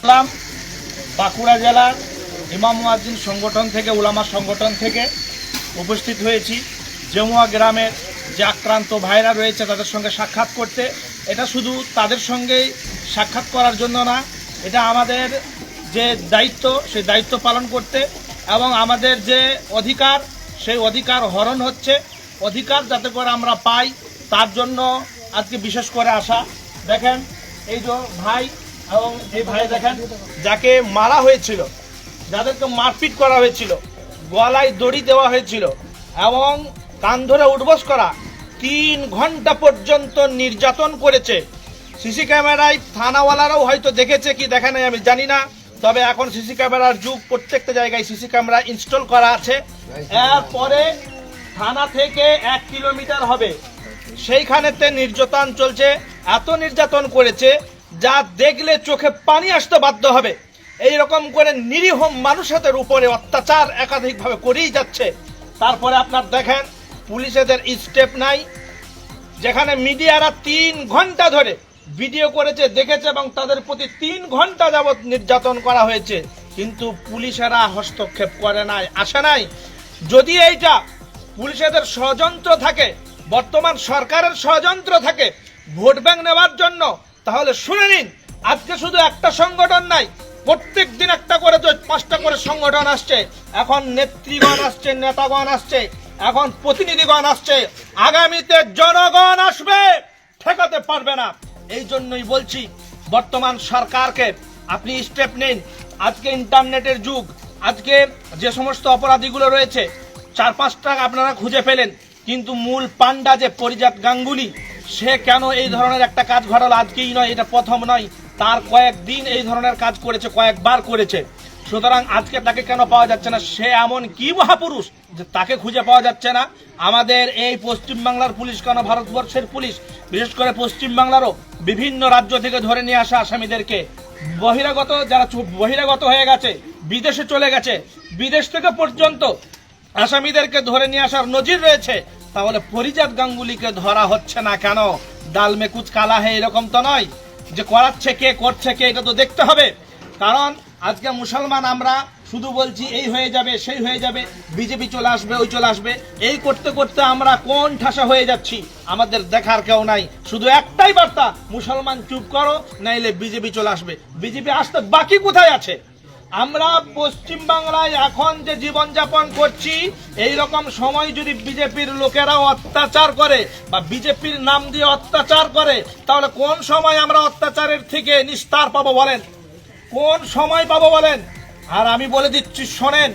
ইসলাম বাঁকুড়া জেলার ইমাম মুয়াজ্জিন সংগঠন থেকে, উলামা সংগঠন থেকে উপস্থিত হয়েছি। জমুয়া গ্রামের যে আক্রান্ত ভাইরা রয়েছে, তাদের সঙ্গে সাক্ষাৎ করতে। এটা শুধু তাদের সঙ্গেই সাক্ষাৎ করার জন্য না, এটা আমাদের যে দায়িত্ব, সেই দায়িত্ব পালন করতে এবং আমাদের যে অধিকার, সেই অধিকার হরণ হচ্ছে। অধিকার যাতে করে আমরা পাই, তার জন্য আজকে বিশেষ করে আসা দেখেন, এই যে ভাই এবং এই ভাই দেখেন, যাকে মারা হয়েছিল, যাদেরকে মারপিট করা হয়েছিল, গলায় দড়ি দেওয়া হয়েছিল এবং কান ধরে উঠবস করা, তিন ঘণ্টা পর্যন্ত নির্যাতন করেছে। সিসি ক্যামেরায় থানাওয়ালারাও হয়তো দেখেছে কি, দেখে নাই, আমি জানি না। তবে এখন সিসি ক্যামেরার যুগ, প্রত্যেকটা জায়গায় সিসি ক্যামেরা ইনস্টল করা আছে। এরপরে থানা থেকে এক কিলোমিটার হবে। সেইখানেতে নির্যাতন চলছে, এত নির্যাতন করেছে যা দেখলে চোখে পানি আসতে বাধ্য হবে। এই রকম করে নিরীহ মানুষের উপরে অত্যাচার একাধিকভাবে করেই যাচ্ছে। তারপরে আপনার দেখেন, পুলিশেদের স্টেপ নাই। যেখানে মিডিয়ারা তিন ঘণ্টা ধরে ভিডিও করেছে, দেখেছে এবং তাদের প্রতি তিন ঘণ্টা যাবৎ নির্যাতন করা হয়েছে। কিন্তু পুলিশেরা হস্তক্ষেপ করে নাই, আসে নাই। যদি এইটা পুলিশেদের ষড়যন্ত্র থাকে, বর্তমান সরকারের ষড়যন্ত্র থাকে, ভোট ব্যাংক নেওয়ার জন্য তাহলে শুনে নিন, আজকে শুধু একটা সংগঠন নাই প্রত্যেক দিন একটা করে তো পাঁচটা করে সংগঠন আসছে। এখন নেত্রীগণ আসছে, নেতাগণ আসছে, এখন প্রতিনিধিগণ আসছে। আগামীতে জনগণ আসবে, ঠেকাতে পারবে না। এই জন্যই বলছি, বর্তমান সরকারকে আপনি স্টেপ নিন। আজকে ইন্টারনেটের যুগ, আজকে যে সমস্ত অপরাধীগুলো রয়েছে, চার পাঁচটা আপনারা খুঁজে পেলেন, কিন্তু মূল পান্ডা যে পরিজাত গাঙ্গুলি সে কেন এই ধরনের একটা কাজ ঘটালো? আজকেই নয়, এটা প্রথম নয়। তার কয়েকদিন এই ধরনের কাজ করেছে, কয়েকবার করেছে। সুতরাং আজকে তাকে কেন পাওয়া যাচ্ছে না? সে এমন কি মহাপুরুষ যে তাকে খুঁজে পাওয়া যাচ্ছে না? আমাদের এই পশ্চিমবাংলার পুলিশ কেন? ভারতবর্ষের পুলিশ, বিশেষ করে পশ্চিমবাংলারও বিভিন্ন রাজ্য থেকে ধরে নিয়ে আসা আসামিদেরকে। বহিরাগত যারা বহিরাগত হয়ে গেছে, বিদেশে চলে গেছে, বিদেশ থেকে পর্যন্ত আসামিদেরকে ধরে নিয়ে আসার নজির রয়েছে। তাহলে পরিজাত গাঙ্গুলিকে ধরা হচ্ছে না কেন? ডাল মেকুচ কালা হে এরকম তো নয় যে করাচ্ছে কে, করছে কে, এটা তো দেখতে হবে। কারণ আজকে মুসলমান আমরা শুধু বলছি এই হয়ে যাবে, সেই হয়ে যাবে, বিজেপি চলে আসবে, ওই চলে আসবে। এই করতে করতে আমরা কোন ঠাসা হয়ে যাচ্ছি? আমাদের দেখার কেউ নাই। শুধু একটাই বার্তা, মুসলমান চুপ করো, নাইলে বিজেপি চলে আসবে। বিজেপি আসতে বাকি কোথায় আছে? আমরা পশ্চিম বাংলায় এখন যে জীবনযাপন করছি এই রকম সময় যদি বিজেপির লোকেরা অত্যাচার করে বা বিজেপির নাম দিয়ে অত্যাচার করে, তাহলে কোন সময় আমরা অত্যাচারের থেকে নিস্তার পাবো বলেন? কোন সময় পাবো বলেন? আর আমি বলে দিচ্ছি, শোনেন,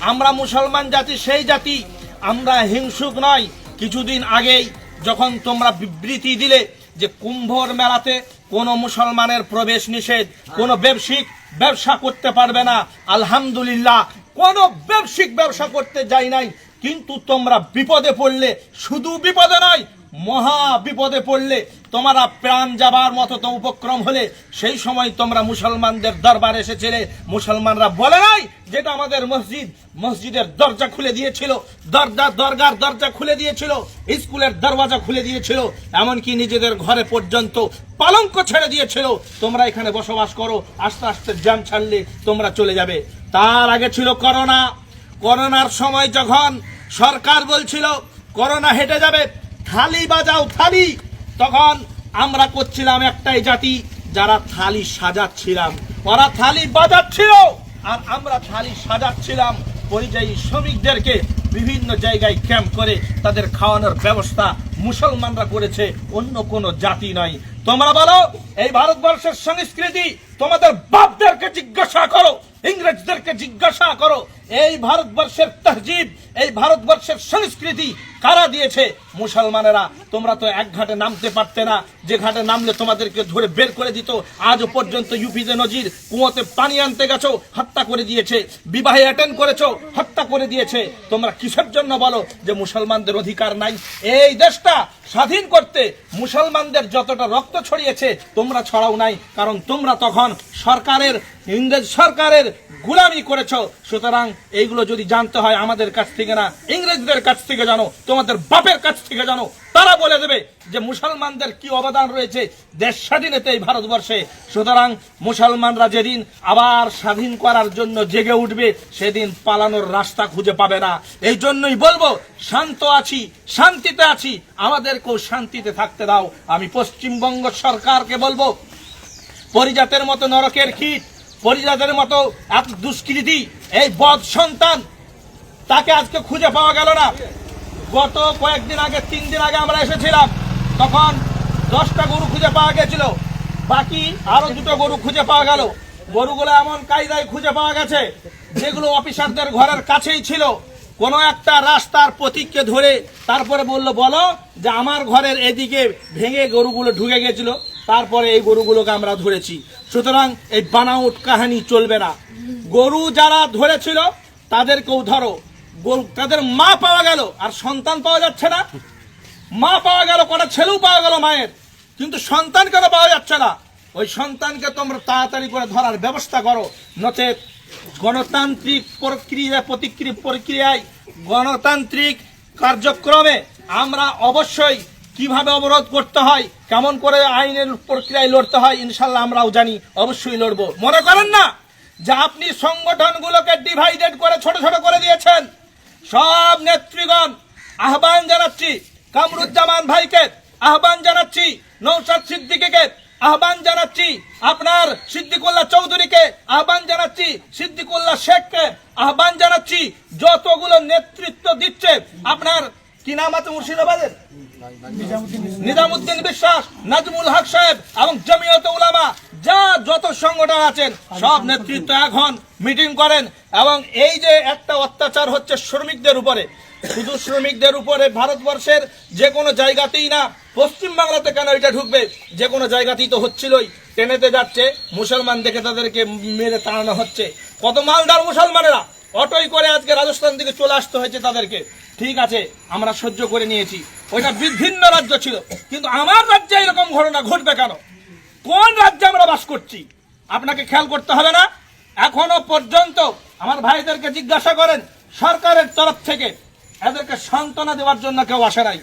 আমরা মুসলমান জাতি, সেই জাতি, আমরা হিংসুক নয়। কিছুদিন আগেই যখন তোমরা বিবৃতি দিলে যে কুম্ভর মেলাতে কোনো মুসলমানের প্রবেশ নিষেধ, কোনো ব্যবসায়িক ব্যবসা করতে পারবে না। আলহামদুলিল্লাহ, কোনো ব্যবসায়িক ব্যবসা করতে যাই নাই। কিন্তু তোমরা বিপদে পড়লে, শুধু বিপদে নয়, মহা বিপদে পড়লে তোমরা প্রাণ যাবার মতো তো উপক্রম হলে, সেই সময় তোমরা মুসলমানদের দরবার এসেছিলে। মুসলমানরা বলে নাই যেটা আমাদের মসজিদ। মসজিদের দরজা খুলে দিয়েছিল। দরজা, দরগার দরজা খুলে দিয়েছিল। স্কুলের দরওয়াজা খুলে দিয়েছিল। এমনকি নিজেদের ঘরে পর্যন্ত পালঙ্ক ছেড়ে দিয়েছিল। তোমরা এখানে বসবাস করো, আস্তে আস্তে জ্যাম ছাড়লে তোমরা চলে যাবে। তার আগে ছিল করোনা। করোনার সময় যখন সরকার বলছিল, করোনা হেঁটে যাবে, থালি বাজাও, থালি! তখন আমরা করছিলাম একটাই জাতি, যারা থালি সাজাচ্ছিলাম। ওরা থালি বাজাচ্ছিল, আর আমরা থালি সাজাচ্ছিলাম। পরিযায়ী শ্রমিকদেরকে বিভিন্ন জায়গায় ক্যাম্প করে তাদের খাওয়ানোর ব্যবস্থা মুসলমানরা করেছে, অন্য কোনো জাতি নয়। তোমরা বলো, এই ভারতবর্ষের সংস্কৃতি তোমাদের বাপদেরকে জিজ্ঞাসা করো, ইংরেজদেরকে জিজ্ঞাসা করো, এই ভারতবর্ষের তহজিব, এই ভারতবর্ষের সংস্কৃতি কারা দিয়েছে? মুসলমানেরা, তোমরা তো এক ঘাটে নামতে পারতে না। যে ঘাটে নামলে তোমাদেরকে ধরে বের করে দিত। আজও পর্যন্ত ইউপিতে নজির, কুয়োতে পানি আনতে গেছো, হত্যা করে দিয়েছে। বিবাহে অ্যাটেন্ড করেছ, হত্যা করে দিয়েছে। তোমরা কিসের জন্য বলো যে মুসলমানদের অধিকার নাই? এই দেশটা স্বাধীন করতে মুসলমানদের যতটা রক্ত ছড়িয়েছে, তোমরা ছড়াও নাই। কারণ তোমরা তখন সরকারের, ইংরেজ সরকারের গুলামি করেছ। সুতরাং এইগুলো যদি জানতে হয় আমাদের কাছ থেকে না, ইংরেজদের কাছ থেকে জানো, তোমাদের বাপের কাছ থেকে জানো, তারা বলে দেবে যে মুসলমানদের কি অবদান রয়েছে দেশ স্বাধীনতে এই ভারতবর্ষে। সুতরাং মুসলমানরা যেদিন আবার স্বাধীন করার জন্য জেগে উঠবে, সেদিন পালানোর রাস্তা খুঁজে পাবে না। এই জন্যই বলব, শান্ত আছি, শান্তিতে আছি, আমাদেরকেও শান্তিতে থাকতে দাও। আমি পশ্চিমবঙ্গ সরকারকে বলব, পরিজাতের মতো নরকের কীট, পরিজাতের মতো এত দুষ্কৃতি, এই বদ সন্তান, তাকে আজকে খুঁজে পাওয়া গেল না। গত কয়েকদিন আগে, তিন দিন আগে আমরা এসেছিলাম। তখন দশটা গরু খুঁজে পাওয়া গেছিল। বাকি আরও দুটো গরু খুঁজে পাওয়া গেল। গরুগুলো এমন কায়দায় খুঁজে পাওয়া গেছে, যেগুলো অফিসারদের ঘরের কাছেই ছিল। কোনো একটা রাস্তার প্রতীককে ধরে তারপরে বলল, বলো যে আমার ঘরের এদিকে ভেঙে গরুগুলো ঢুকে গেছিল। তারপরে এই গরুগুলোকে আমরা ধরেছি। সুতরাং এই বানাউট কাহানি চলবে না। গরু যারা ধরেছিল, তাদেরকেও ধরো। তাদের মা পাওয়া গেল, আর সন্তান পাওয়া যাচ্ছে না। মা পাওয়া গেল, কটা ছেলেও পাওয়া গেল মায়ের। কিন্তু সন্তান কেন পাওয়া যাচ্ছে না। ওই সন্তানকে তোমরা তাড়াতাড়ি করে ধরার ব্যবস্থা করো। নচেত গণতান্ত্রিক প্রক্রিয়া, প্রতিক্রিয়া প্রক্রিয়ায় গণতান্ত্রিক কার্যক্রমে আমরা অবশ্যই কীভাবে অবরোধ করতে হয়, কেমন করে আইনের প্রক্রিয়ায় লড়তে হয় ইনশাল্লাহ আমরাও জানি, অবশ্যই লড়বো। মনে করেন না যে আপনি সংগঠনগুলোকে ডিভাইডেড করে ছোট ছোট করে দিয়েছেন। সব নেত্রীগণ, আহ্বান জানাচ্ছি, কামরুজ্জামান ভাইকে, আহ্বান জানাচ্ছি নৌসাদ সিদ্দিকীকে, আহ্বান জানাচ্ছি, আপনার সিদ্দিকুল্লাহ চৌধুরীকে, আহ্বান জানাচ্ছি, সিদ্দিকুল্লাহ শেখকে, আহ্বান জানাচ্ছি, যতগুলো নেতৃত্ব দিচ্ছে, আপনার কি নাম আছে মুর্শিদাবাদের? নিজামুদ্দিন বিশ্বাস, নাজমুল হক সাহেব এবং জমিয়ত উলামা, যা যত সংগঠন আছেন, সব নেতৃত্ব এখন মিটিং করেন এবং এই যে একটা অত্যাচার হচ্ছে শ্রমিকদের উপরে, শুধু শ্রমিকদের উপরে ভারতবর্ষের যে কোনো জায়গাতেই না, পশ্চিম বাংলাতে কেন এটা ঢুকবে? যে কোনো জায়গাতেই তো হচ্ছিলই। ট্রেনেতে যাচ্ছে, মুসলমান দেখে তাদেরকে মেরে তাড়ানো হচ্ছে। কত মালদার মুসলমানেরা অটোই করে আজকে রাজস্থান থেকে চলে আসতে হয়েছে তাদেরকে। ঠিক আছে, আমরা সহ্য করে নিয়েছি। ওইটা বিভিন্ন রাজ্য ছিল। কিন্তু আমার রাজ্যে এরকম ঘটনা ঘটবে কেন? কোন রাজ্যে আমরা বাস করছি? আপনাকে খেয়াল করতে হবে না। এখনও পর্যন্ত আমার ভাইদেরকে জিজ্ঞাসা করেন সরকারের তরফ থেকে। এদেরকে সান্ত্বনা দেওয়ার জন্য কেউ আসে নাই।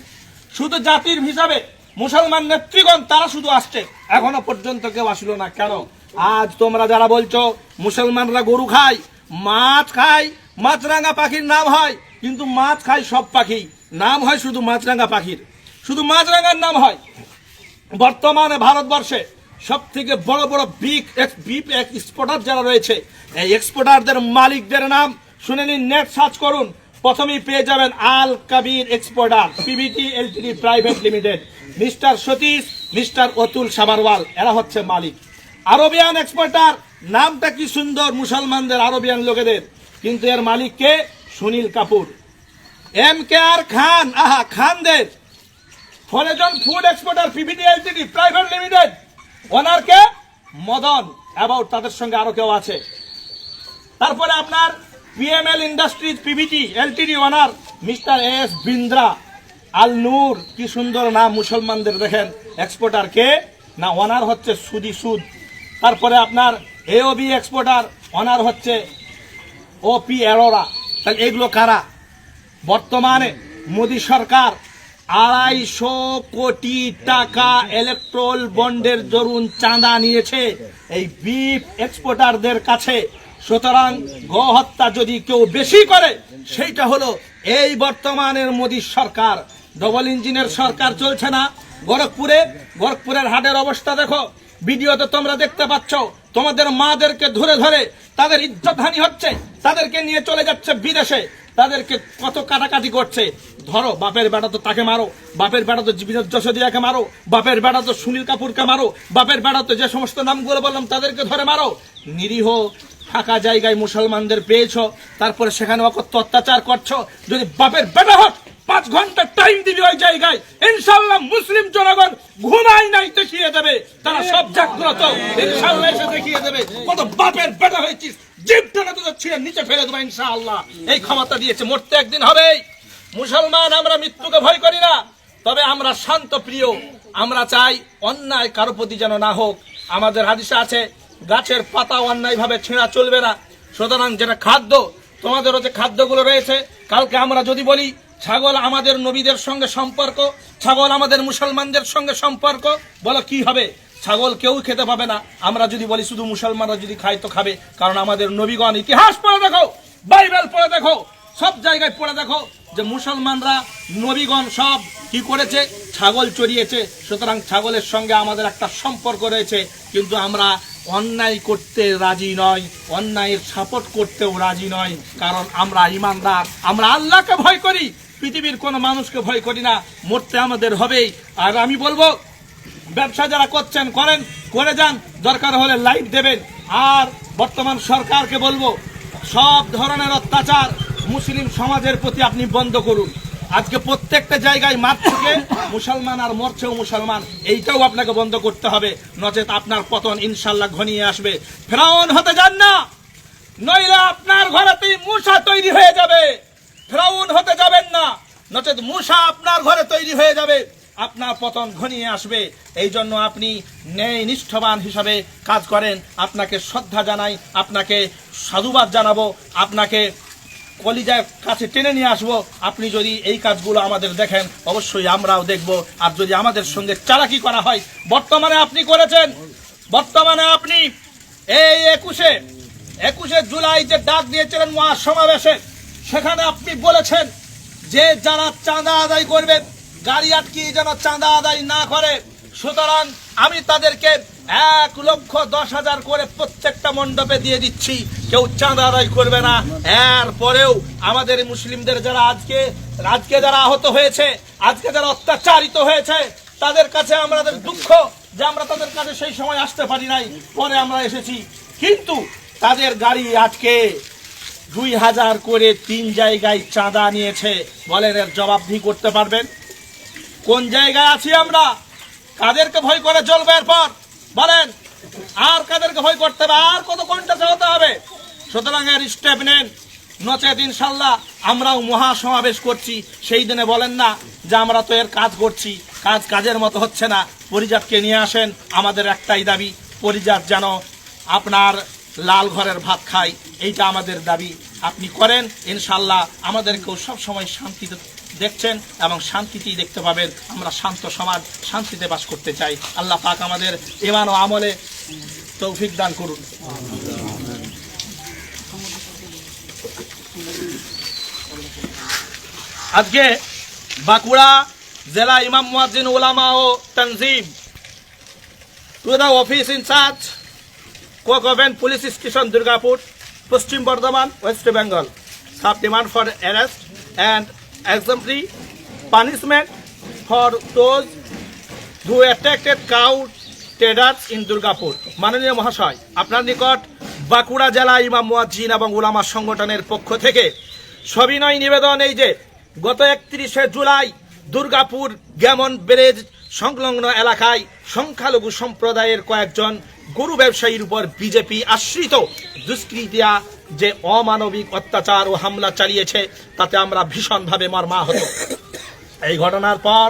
শুধু জাতির হিসাবে মুসলমান নেতৃগণ তারা শুধু আসছে। এখনও পর্যন্ত কেউ আসলো না। কেন? আজ তোমরা যারা বলছো মুসলমানরা গরু খায়, মাছ খায়, মাছরাঙা পাখির নাম হয় কিন্তু মাছ খায় সব পাখি। নাম হয় শুধু মাছরাঙা পাখির। শুধু মাছরাঙার নাম হয়। বর্তমানে ভারতবর্ষে সব থেকে বড় বড় বিগ বিপ এক্সপোর্টার যারা রয়েছে, এই এক্সপোর্টারদের মালিকদের নাম শুনে নিন নেট সার্চ করুন। প্রথমেই পেয়ে যাবেন Al Kabir exporter PVT LTD private limited mister Satish, mister Atul Sabharwal এরা হচ্ছে মালিক। আরবিয়ান এক্সপোর্টার নামটা কি সুন্দর মুসলমানদের, আরবিয়ান লোকেদের। কিন্তু এর মালিককে Sunil Kapoor. M K R Khan, আহা, খানদের। ফলেজন food exporter PVT LTD private limited. ওনারকে Madan about তাদের সঙ্গে আরও কেউ আছে। তারপরে আপনার PML industries PVT LTD owner, mister S Bindra. Al Noor, কি সুন্দর নাম মুসলমানদের দেখেন। এক্সপোর্টার কে? না, ওনার হচ্ছে সুদি সুদ। তারপরে আপনার এওবি এক্সপোর্টার, ওনার হচ্ছে ওপি অ্যারোরা। তাহলে এগুলো কারা? বর্তমানে মোদী সরকার আড়াইশো কোটি টাকা ইলেকট্রল বন্ডের দরুন চাঁদা নিয়েছে এই বিফ এক্সপোর্টারদের কাছে। সুতরাং গহত্যা যদি কেউ বেশি করে, সেইটা হলো এই বর্তমানের মোদী সরকার। ডবল ইঞ্জিনের সরকার চলছে না। গোরখপুরে, গোরখপুরের হাটের অবস্থা দেখো। ভিডিওতে তোমরা দেখতে পাচ্ছ, তোমাদের মাদেরকে ধরে ধরে তাদের ইজ্জতহানি হচ্ছে। তাদেরকে নিয়ে চলে যাচ্ছে বিদেশে। তাদেরকে কত কাটাকাটি করছে। ধরো, বাপের বেটা তো তাকে মারো, বাপের বেটা তো বিনোদ যশোদিয়াকে মারো, বাপের বেটা তো সুনীল কাপুরকে মারো, বাপের বেটা তো যে সমস্ত নামগুলো বললাম তাদেরকে ধরে মারো। নিরীহ, ফাঁকা জায়গায় মুসলমানদের পেয়েছ, তারপরে সেখানে অকথ্য অত্যাচার করছ। যদি বাপের বেটা হোক পাঁচ ঘণ্টা টাইম দিবি ওই জায়গায়। ইনশাল্লাহ মুসলিম জনগণ ঘুমাই নাই দেখিয়ে দেবে। তারা সব জাগ্রত। ইনশাল্লাহ এসে দেখিয়ে দেবে। কত বাপের বেটা হয়েছিস। জিপটা না তোদের ছিঁড়ে নিচে ফেলে দেবো ইনশাআল্লাহ। এই ক্ষমতা দিয়েছে, মরতে একদিন হবেই। মুসলমান, আমরা মৃত্যুকে ভয় করি না। তবে আমরা শান্ত প্রিয়। আমরা চাই অন্যায় কারও প্রতি যেন না হোক। আমাদের হাদিসে আছে, গাছের পাতা অন্যায় ভাবে ছেঁড়া চলবে না। সুতরাং যেটা খাদ্য, তোমাদেরও যে খাদ্যগুলো রয়েছে, কালকে আমরা যদি বলি ছাগল আমাদের নবীদের সঙ্গে সম্পর্ক, ছাগল আমাদের মুসলমানদের সঙ্গে সম্পর্ক। বলো, কি হবে? ছাগল কেউ খেতে পাবে না। আমরা যদি বলি, শুধু মুসলমানরা যদি খায়, তো খাবে। কারণ আমাদের নবীগণ ইতিহাস পড়ে দেখো, বাইবেল পড়ে দেখো, সব জায়গায় পড়ে দেখো যে মুসলমানরা নবীগণ সব কি করেছে? ছাগল চড়িয়েছে। সুতরাং ছাগলের সঙ্গে আমাদের একটা সম্পর্ক রয়েছে। কিন্তু আমরা অন্যায় করতে রাজি নয় অন্যায়ের সাপোর্ট করতেও রাজি নয় কারণ আমরা ইমানদার, আমরা আল্লাহকে ভয় করি। পৃথিবীর কোনো মানুষকে ভয় করি না, মরতে আমাদের হবেই। আর আমি বলব, ব্যবসা যারা করছেন, করেন, করে যান, দরকার হলে লাইট দেবেন। আর বর্তমান সরকারকে বলব, সব ধরনের অত্যাচার মুসলিম সমাজের প্রতি আপনি বন্ধ করুন। আজকে প্রত্যেকটা জায়গায় মারছে মুসলমান আর মরছেও মুসলমান, এইটাও আপনাকে বন্ধ করতে হবে। নচেত আপনার পতন ইনশাল্লাহ ঘনিয়ে আসবে। ফেরাউন হতে যান না, নইলে আপনার ঘরেতেই মূষা তৈরি হয়ে যাবে। ফেরাউন হতে যাবেন না। নচেত মূষা আপনার ঘরে তৈরি হয়ে যাবে। আপনার পতন ঘনিয়ে আসবে। এই জন্য আপনি ন্যায় নিষ্ঠবান হিসাবে কাজ করেন। আপনাকে শ্রদ্ধা জানাই, আপনাকে সাধুবাদ জানাব, আপনাকে কলিজার কাছে টেনে নিয়ে আসব। আপনি যদি এই কাজগুলো আমাদের দেখেন, অবশ্যই আমরাও দেখব। আর যদি আমাদের সঙ্গে চালাকি করা হয়, বর্তমানে আপনি করেছেন। বর্তমানে আপনি এই একুশে একুশে জুলাই যে ডাক দিয়েছিলেন মহাসমাবেশে সেখানে আপনি বলেছেন যে যারা চাঁদা আদায় করবে, গাড়ি আটকিয়ে যেন চাঁদা আদায় না করে। সুতরাং আমি তাদেরকে এক লক্ষ দশ হাজার করে প্রত্যেকটা মণ্ডপে দিয়ে দিচ্ছি। কেউ চাঁদা আদায় করবে না। এর পরেও আমাদের মুসলিমদের যারা আজকে আজকে যারা আহত হয়েছে, আজকে যারা অত্যাচারিত হয়েছে, তাদের কাছে আমাদের দুঃখ যে আমরা তাদের কাছে সেই সময় আসতে পারি নাই। পরে আমরা এসেছি। কিন্তু তাদের গাড়ি আজকে দুই হাজার করে তিন জায়গায় চাঁদা নিয়েছে। বলেন এর জবাবদিহি করতে পারবেন? কোন জায়গায় আছি আমরা? কাদেরকে ভয় করে চলবে এরপর? বলেন, আর কাদেরকে ভয় করতে হবে? আর কত কন্টাসে হতে হবে? সুতরাং এর স্টেপ নেন। নচেত ইনশাল্লাহ আমরাও মহা সমাবেশ করছি। সেই দিনে বলেন না যে আমরা তো এর কাজ করছি। কাজ কাজের মতো হচ্ছে না। পরিজাতকে নিয়ে আসেন। আমাদের একটাই দাবি, পরিজাত যেন আপনার লাল ঘরের ভাত খাই, এইটা আমাদের দাবি। আপনি করেন, ইনশাল্লাহ আমাদেরকেও সব সময় শান্তিতে দেখছেন এবং শান্তিতেই দেখতে পাবেন। আমরা শান্ত সমাজ, শান্তিতে বাস করতে চাই। আল্লাহ পাক আমাদের ইমান ও আমলে তৌফিক দান করুন। আজকে বাঁকুড়া জেলা ইমাম মুয়াজ্জিন ওলামা ও তনজিম। To the office incharge coke oven police station, Durgapur, Paschim Bardhaman, West Bengal. Sub demand for arrest and exemplary punishment for those who attracted cow traders in Durgapur মাননীয় মহাশয়, আপনার নিকট বাঁকুড়া জেলা ইমাম মুয়াজ্জিন এবং উলামা সংগঠনের পক্ষ থেকে সবিনয় নিবেদন এই যে, গত একত্রিশে জুলাই দুর্গাপুর গ্যামন ব্যারেজ সংলগ্ন এলাকায় সংখ্যালঘু সম্প্রদায়ের কয়েকজন গরু ব্যবসায়ীর উপর বিজেপি আশ্রিত দুষ্কৃতিয়া যে অমানবিক অত্যাচার ও হামলা চালিয়েছে, তাতে আমরা ভীষণভাবে মর্মাহত। এই ঘটনার পর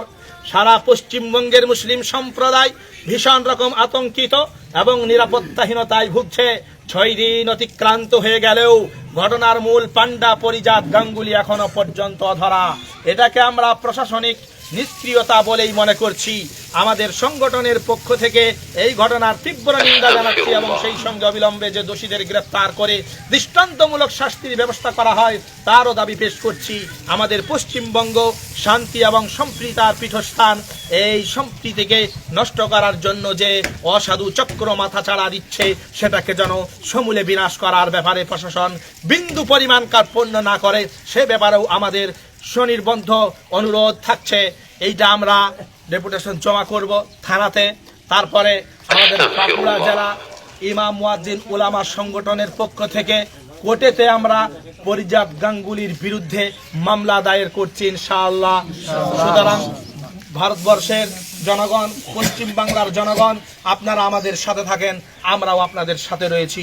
সারা পশ্চিমবঙ্গের মুসলিম সম্প্রদায় ভীষণ রকম আতঙ্কিত এবং নিরাপত্তাহীনতায় ভুগছে। ছয় দিন অতিক্রান্ত হয়ে গেলেও ঘটনার মূল পান্ডা পরিজাত গাঙ্গুলি এখনও পর্যন্ত ধরা। এটাকে আমরা প্রশাসনিক নিষ্ক্রিয়তা বলেই মনে করছি। আমাদের সংগঠনের পক্ষ থেকে এই ঘটনার তীব্র নিন্দা জানাচ্ছি এবং সেই সঙ্গে অবিলম্বে যে দোষীদের গ্রেফতার করে দৃষ্টান্তমূলক শাস্তির ব্যবস্থা করা হয়, তারও দাবি পেশ করছি। আমাদের পশ্চিমবঙ্গ শান্তি এবং সম্প্রীতার পীঠস্থান, এই সম্প্রীতিকে নষ্ট করার জন্য যে অসাধু চক্র মাথা চাড়া দিচ্ছে, সেটাকে যেন সমূলে বিনাশ করার ব্যাপারে প্রশাসন বিন্দু পরিমাণ কার্পণ্য না করে, সে ব্যাপারেও আমাদের স্বনির্বন্ধ অনুরোধ থাকছে। এইটা আমরা ডেপুটেশন জমা করব থানাতে। তারপরে আমাদের বাঁকুড়া জেলা ইমাম মুয়াজ্জিন উলামা সংগঠনের পক্ষ থেকে কোর্টেতে আমরা পরিজাত গাঙ্গুলির বিরুদ্ধে মামলা দায়ের করছি ইনশাআল্লাহ। সুতরাং ভারতবর্ষের জনগণ, পশ্চিম বাংলার জনগণ, আপনারা আমাদের সাথে থাকেন, আমরাও আপনাদের সাথে রয়েছি।